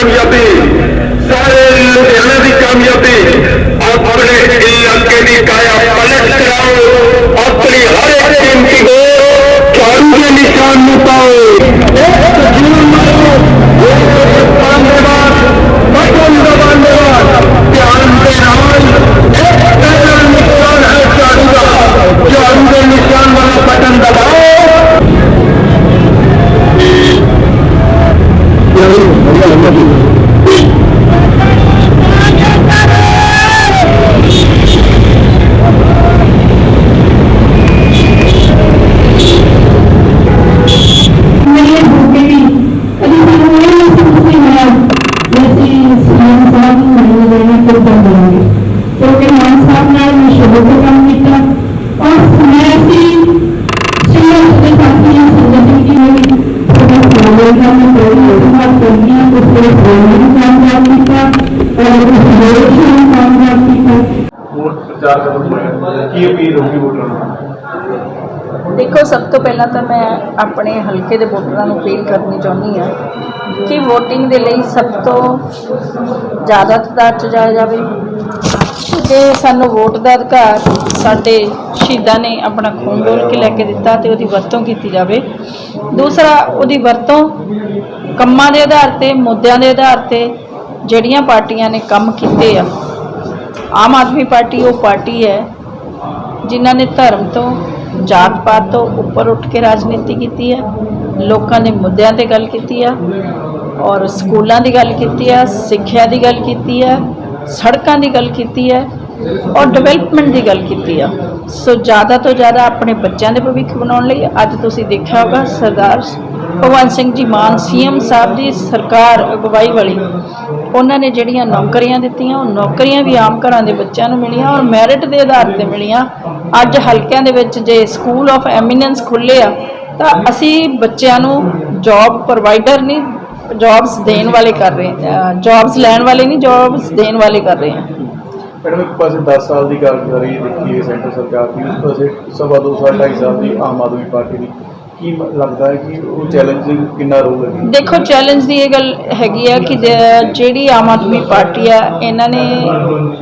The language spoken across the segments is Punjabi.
ਕਾਮਯਾਬੀ ਸਾਰੇ ਲੁਧਿਆਣਾ ਦੀ ਕਾਮਯਾਬੀ ਮੇਰੀਆਂ ਬੁੱਢੇ ਵੀ ਕਦੀ ਸਾਨੂੰ ਇਹ ਨਹੀਂ ਸੀ ਤੁਸੀਂ ਹੋਇਆ ਕਰਨੀ ਹੈ ਕਾਮਯਾਬ ਕੀਤਾ ਔਰ ਉਸ ਯੋਜਨਾ ਨੂੰ ਕਾਮਯਾਬ ਕੀਤਾ ਵੋਟ ਪ੍ਰਚਾਰ ਕਦੋਂ ਕੀ ਅਪੀਲ ਹੋਊਗੀ ਵੋਟਰਾਂ ਨੂੰ? ਦੇਖੋ, ਸਭ ਤੋਂ ਪਹਿਲਾਂ ਤਾਂ ਮੈਂ ਆਪਣੇ ਹਲਕੇ ਦੇ ਵੋਟਰਾਂ ਨੂੰ ਅਪੀਲ ਕਰਨੀ ਚਾਹੁੰਦੀ ਹਾਂ ਕਿ VOTING ਦੇ ਲਈ ਸਭ ਤੋਂ ਜ਼ਿਆਦਾ ਤਾਦਾਦ 'ਚ ਜਾਇਆ ਜਾਵੇ। ਕਿ ਸਾਨੂੰ ਵੋਟ ਦਾ ਅਧਿਕਾਰ ਸਾਡੇ ਸ਼ਹੀਦਾਂ ਨੇ ਆਪਣਾ ਖੂਨ ਡੋਲ ਕੇ ਲੈ ਕੇ ਦਿੱਤਾ ਤੇ ਉਹਦੀ ਵਰਤੋਂ ਕੀਤੀ ਜਾਵੇ। ਦੂਸਰਾ, ਉਹਦੀ ਵਰਤੋਂ ਕੰਮਾਂ ਦੇ ਆਧਾਰ ਤੇ, ਮੁੱਦਿਆਂ ਦੇ ਆਧਾਰ ਤੇ ਜਿਹੜੀਆਂ ਪਾਰਟੀਆਂ ਨੇ ਕੰਮ ਕੀਤੇ ਆ। ਆਮ ਆਦਮੀ ਪਾਰਟੀ ਉਹ ਪਾਰਟੀ ਹੈ ਜਿਨ੍ਹਾਂ ਨੇ ਧਰਮ ਤੋਂ, ਜਾਤ ਪਾਤ ਤੋਂ ਉੱਪਰ ਉੱਠ ਕੇ ਰਾਜਨੀਤੀ ਕੀਤੀ ਹੈ, ਲੋਕਾਂ ਦੇ ਮੁੱਦਿਆਂ ਤੇ ਗੱਲ ਕੀਤੀ ਆ ਔਰ ਸਕੂਲਾਂ ਦੀ ਗੱਲ ਕੀਤੀ ਆ, ਸਿੱਖਿਆ ਦੀ ਗੱਲ ਕੀਤੀ ਆ, ਸੜਕਾਂ ਦੀ ਗੱਲ ਕੀਤੀ ਹੈ ਔਰ ਡਿਵੈਲਪਮੈਂਟ ਦੀ ਗੱਲ ਕੀਤੀ ਆ। ਸੋ ਜ਼ਿਆਦਾ ਤੋਂ ਜ਼ਿਆਦਾ ਆਪਣੇ ਬੱਚਿਆਂ ਦੇ ਭਵਿੱਖ ਬਣਾਉਣ ਲਈ ਅੱਜ ਤੁਸੀਂ ਦੇਖਿਆ ਹੋਗਾ ਸਰਦਾਰ ਭਗਵੰਤ ਸਿੰਘ ਜੀ ਮਾਨ, ਸੀਐਮ ਸਾਹਿਬ ਦੀ ਸਰਕਾਰ ਅਗਵਾਈ ਵਾਲੀ। ਉਹਨਾਂ ਨੇ ਜਿਹੜੀਆਂ ਨੌਕਰੀਆਂ ਦਿੱਤੀਆਂ, ਉਹ ਨੌਕਰੀਆਂ ਵੀ ਆਮ ਘਰਾਂ ਦੇ ਬੱਚਿਆਂ ਨੂੰ ਮਿਲੀਆਂ ਔਰ ਮੈਰਿਟ ਦੇ ਆਧਾਰ ਤੇ ਮਿਲੀਆਂ। ਅੱਜ ਹਲਕਿਆਂ ਦੇ ਵਿੱਚ ਜੇ ਸਕੂਲ ਆਫ ਐਮੀਨੈਂਸ ਖੁੱਲੇ ਆ, ਤਾਂ ਅਸੀਂ ਬੱਚਿਆਂ ਨੂੰ ਜੌਬ ਪ੍ਰੋਵਾਈਡਰ ਨਹੀਂ ਜੌਬਸ ਦੇਣ ਵਾਲੇ ਕਰ ਰਹੇ ਹਾਂ ਜੌਬਸ ਲੈਣ ਵਾਲੇ ਨਹੀਂ ਜੌਬਸ ਦੇਣ ਵਾਲੇ ਕਰ ਰਹੇ ਹਾਂ ਮੈਡਮ, ਇੱਕ ਪਾਸੇ 10 ਸਾਲ ਦੀ ਕਾਰਗੁਜ਼ਾਰੀ ਦੇਖੀਏ ਸੈਂਟਰ ਸਰਕਾਰ ਦੀ, ਉਸ ਪਾਸੇ ਸਵਾ ਦੋ ਸਾਲ, ਢਾਈ ਸਾਲ ਦੀ ਆਮ ਆਦਮੀ ਪਾਰਟੀ ਦੀ। ਕੀ ਲੱਗਦਾ ਹੈ ਕਿ ਉਹ ਚੈਲੰਜਿੰਗ ਕਿੰਨਾ ਰਹੂਗਾ ਦੇਖੋ ਚੈਲੰਜ ਦੀ ਇਹ ਗੱਲ ਹੈਗੀ ਆ ਕਿ ਜਿਹੜੀ ਆਮ ਆਦਮੀ ਪਾਰਟੀ ਆ ਇਹਨਾਂ ਨੇ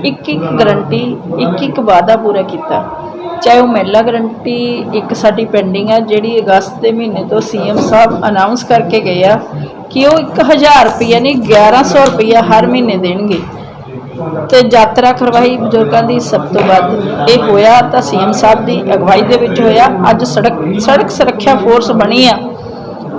ਇੱਕ ਇੱਕ ਗਰੰਟੀ ਇੱਕ ਇੱਕ ਵਾਅਦਾ ਪੂਰਾ ਕੀਤਾ। ਚਾਹੇ ਉਹ ਮਹਿਲਾ ਗਰੰਟੀ ਇੱਕ ਸਾਡੀ ਪੈਂਡਿੰਗ ਆ ਜਿਹੜੀ ਅਗਸਤ ਦੇ ਮਹੀਨੇ ਤੋਂ ਸੀਐਮ ਸਾਹਿਬ ਅਨਾਉਂਸ ਕਰਕੇ ਗਏ ਆ ਕਿ ਉਹ 1000 ਰੁਪਈਆ ਨਹੀਂ 1100 ਰੁਪਈਆ ਹਰ ਮਹੀਨੇ ਦੇਣਗੇ। ਤੇ ਯਾਤਰਾ ਕਰਵਾਈ ਬਜ਼ੁਰਗਾਂ ਦੀ ਸਭ ਤੋਂ ਵੱਧ। ਇਹ ਹੋਇਆ ਤਾਂ ਸੀਐਮ ਸਾਹਿਬ ਦੀ ਅਗਵਾਈ ਦੇ ਵਿੱਚ ਹੋਇਆ। ਅੱਜ ਸੜਕ ਸੜਕ ਸੁਰੱਖਿਆ ਫੋਰਸ ਬਣੀ ਆ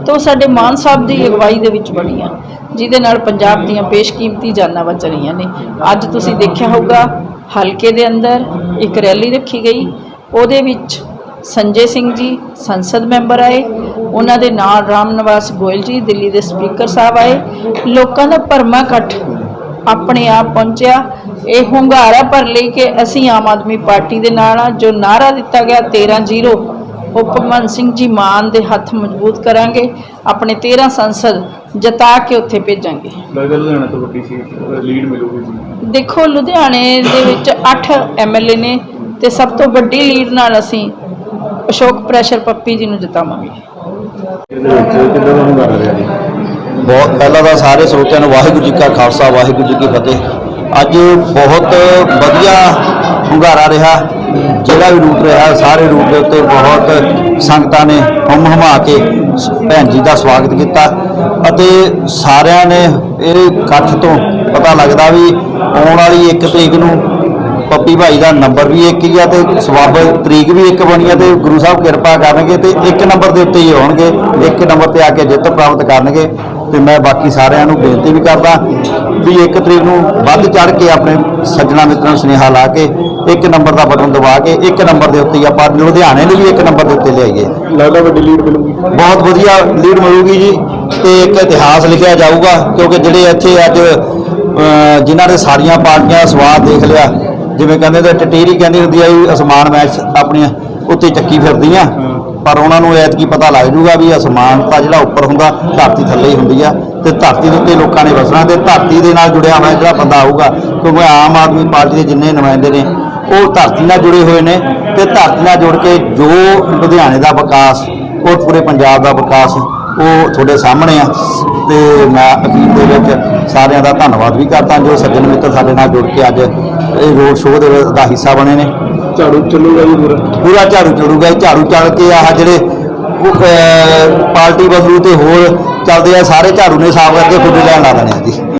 ਤੋਂ ਸਾਡੇ ਮਾਨ ਸਾਹਿਬ ਦੀ ਅਗਵਾਈ ਦੇ ਵਿੱਚ ਬਣੀ ਆ। ਜਿਹਦੇ ਨਾਲ ਪੰਜਾਬ ਦੀਆਂ ਬੇਸ਼ਕੀਮਤੀ ਜਾਨਾਂ ਬਚ ਰਹੀਆਂ ਨੇ। ਅੱਜ ਤੁਸੀਂ ਦੇਖਿਆ ਹੋਊਗਾ, ਹਲਕੇ ਦੇ ਅੰਦਰ ਇੱਕ ਰੈਲੀ ਰੱਖੀ ਗਈ। ਉਹਦੇ ਵਿੱਚ ਸੰਜੇ ਸਿੰਘ ਜੀ ਸੰਸਦ ਮੈਂਬਰ ਆਏ। ਉਹਨਾਂ ਦੇ ਨਾਲ ਰਾਮ ਨਿਵਾਸ ਗੋਇਲ ਜੀ, ਦਿੱਲੀ ਦੇ ਸਪੀਕਰ ਸਾਹਿਬ ਆਏ। ਲੋਕਾਂ ਦਾ ਭਰਮਾ ਇਕੱਠ ਆਪਣੇ ਆਪ ਪਹੁੰਚਿਆ। ਇਹ ਹੁੰਗਾਰਾ ਭਰ ਲਈ ਕਿ ਅਸੀਂ ਆਮ ਆਦਮੀ ਪਾਰਟੀ ਦੇ ਨਾਲ ਆ ਜੋ ਨਾਰਾ ਦਿੱਤਾ ਗਿਆ 13-0 ਉਹ ਭਗਵੰਤ ਸਿੰਘ ਜੀ ਮਾਨ ਦੇ ਹੱਥ ਮਜ਼ਬੂਤ ਕਰਾਂਗੇ। ਆਪਣੇ 13 ਸੰਸਦ ਜਿਤਾ ਕੇ ਉੱਥੇ ਭੇਜਾਂਗੇ। ਲੱਗਦਾ ਲੁਧਿਆਣਾ ਤੋਂ ਵੱਡੀ ਸੀਟ ਲੀਡ ਮਿਲੂਗੀ ਜੀ। ਦੇਖੋ ਲੁਧਿਆਣੇ ਦੇ ਵਿੱਚ 8 ਐਮਐਲਏ ਨੇ ਤੇ ਸਭ ਤੋਂ ਵੱਡੀ ਲੀਡ ਨਾਲ ਅਸੀਂ ਅਸ਼ੋਕ ਪ੍ਰੈਸ਼ਰ ਪੱਪੀ ਜੀ ਨੂੰ ਜਿਤਾਵਾਂਗੇ। ਬਹੁਤ ਪਹਿਲਾਂ ਤਾਂ ਸਾਰੇ ਸਰੋਤਿਆਂ ਨੂੰ ਵਾਹਿਗੁਰੂ ਜੀ ਕਾ ਖਾਲਸਾ, ਵਾਹਿਗੁਰੂ ਜੀ ਕੀ ਫਤਿਹ। ਅੱਜ ਬਹੁਤ ਵਧੀਆ ਹੁੰਗਾਰਾ ਰਿਹਾ, ਜਿਹੜਾ ਵੀ ਰੂਟ ਰਿਹਾ, ਸਾਰੇ ਰੂਟ ਦੇ ਉੱਤੇ ਬਹੁਤ ਸੰਗਤਾਂ ਨੇ ਹਮ ਹਮਾ ਕੇ ਭੈਣ ਜੀ ਦਾ ਸਵਾਗਤ ਕੀਤਾ ਅਤੇ ਸਾਰਿਆਂ ਨੇ ਇਹ ਇਕੱਠ ਤੋਂ ਪਤਾ ਲੱਗਦਾ ਵੀ ਆਉਣ ਵਾਲੀ 1 ਤਰੀਕ ਨੂੰ ਪੱਪੀ ਭਾਈ ਦਾ ਨੰਬਰ ਵੀ ਇੱਕ ਹੀ ਆ ਤੇ ਸਵਾਬ ਤਰੀਕ ਵੀ ਇੱਕ ਬਣੀ ਆ ਤੇ ਗੁਰੂ ਸਾਹਿਬ ਕਿਰਪਾ ਕਰਨਗੇ ਤੇ ਇੱਕ ਨੰਬਰ ਦੇ ਉੱਤੇ ਹੀ ਹੋਣਗੇ, ਇੱਕ ਨੰਬਰ ਤੇ ਆ ਕੇ ਜਿੱਤ ਪ੍ਰਾਪਤ ਕਰਨਗੇ। ਤੇ ਮੈਂ ਬਾਕੀ ਸਾਰਿਆਂ ਨੂੰ ਬੇਨਤੀ ਵੀ ਕਰਦਾ ਵੀ ਇੱਕ ਤਰੀਕ ਨੂੰ ਵੱਧ ਚੜ ਕੇ ਆਪਣੇ ਸੱਜਣਾ ਮਿੱਤਰਾਂ ਨੂੰ ਸੁਨੇਹਾ ਲਾ ਕੇ ਇੱਕ ਨੰਬਰ ਦਾ ਬਟਨ ਦਬਾ ਕੇ ਇੱਕ ਨੰਬਰ ਦੇ ਉੱਤੇ ਆਪਾਂ ਲੁਧਿਆਣੇ ਨੂੰ ਵੀ ਇੱਕ ਨੰਬਰ ਦੇ ਉੱਤੇ ਲਿਆਈਏ। ਲੱਗਦਾ ਵੱਡੀ ਲੀਡ ਮਿਲੂਗੀ। ਬਹੁਤ ਵਧੀਆ ਲੀਡ ਮਿਲੂਗੀ ਜੀ ਤੇ ਇੱਕ ਇਤਿਹਾਸ ਲਿਖਿਆ ਜਾਊਗਾ ਕਿਉਂਕਿ ਜਿਹੜੇ ਇੱਥੇ ਅੱਜ ਜਿਨ੍ਹਾਂ ਨੇ ਸਾਰੀਆਂ ਪਾਰਟੀਆਂ ਸਵਾਦ ਦੇਖ ਲਿਆ ਜਿਵੇਂ ਕਹਿੰਦੇ ਤੇ ਟਟੀਰੀ ਕਹਿੰਦੀ ਹੁੰਦੀ ਆ ਵੀ ਅਸਮਾਨ ਮੈਚ ਆਪਣੀਆਂ ਉੱਤੇ ਚੱਕੀ ਫਿਰਦੀਆਂ। ਪਰ ਉਹਨਾਂ ਨੂੰ ਐਤਕੀ ਪਤਾ ਲੱਗ ਜੂਗਾ ਵੀ ਅਸਮਾਨ ਤਾਂ ਜਿਹੜਾ ਉੱਪਰ ਹੁੰਦਾ, ਧਰਤੀ ਥੱਲੇ ਹੀ ਹੁੰਦੀ ਆ। ਤੇ ਧਰਤੀ ਦੇ ਉੱਤੇ ਲੋਕਾਂ ਨੇ ਵਸਣਾ ਤੇ ਧਰਤੀ ਦੇ ਨਾਲ ਜੁੜਿਆ ਹੋਇਆ ਜਿਹੜਾ ਬੰਦਾ ਆਊਗਾ, ਕਿਉਂਕਿ ਆਮ ਆਦਮੀ ਪਾਰਟੀ ਦੇ ਜਿੰਨੇ ਨੁਮਾਇੰਦੇ ਨੇ, ਉਹ ਧਰਤੀ ਨਾਲ ਜੁੜੇ ਹੋਏ ਨੇ ਤੇ ਧਰਤੀ ਨਾਲ ਜੁੜ ਕੇ ਜੋ ਲੁਧਿਆਣੇ ਦਾ ਵਿਕਾਸ, ਉਹ ਪੂਰੇ ਪੰਜਾਬ ਦਾ ਵਿਕਾਸ, ਉਹ ਤੁਹਾਡੇ ਸਾਹਮਣੇ ਆ। ਤੇ ਮੈਂ ਅਖੀਰ ਦੇ ਵਿੱਚ ਸਾਰਿਆਂ ਦਾ ਧੰਨਵਾਦ ਵੀ ਕਰਦਾ, ਜੋ ਸੱਜਣ ਮਿੱਤਰ ਸਾਡੇ ਨਾਲ ਜੁੜ ਕੇ ਅੱਜ ਇਹ ਰੋਡ ਸ਼ੋਅ ਦੇ ਦਾ ਹਿੱਸਾ ਬਣੇ ਨੇ। ਝਾੜੂ ਚੱਲੂਗਾ ਜੀ ਪੂਰਾ? ਪੂਰਾ ਝਾੜੂ ਚੜੂਗਾ ਇਹ ਝਾੜੂ ਚੜ ਕੇ ਆਹ ਜਿਹੜੇ ਉਹ, ਅਹ, ਪਾਰਟੀ ਬਦਲੂ ਤੇ ਹੋਰ ਚੱਲਦੇ ਆ ਸਾਰੇ ਝਾੜੂ ਨੇ ਸਾਫ਼ ਕਰਕੇ ਫੁੱਟੇ ਲੈਣ ਲਾ ਦੇਣੇ ਆ ਜੀ।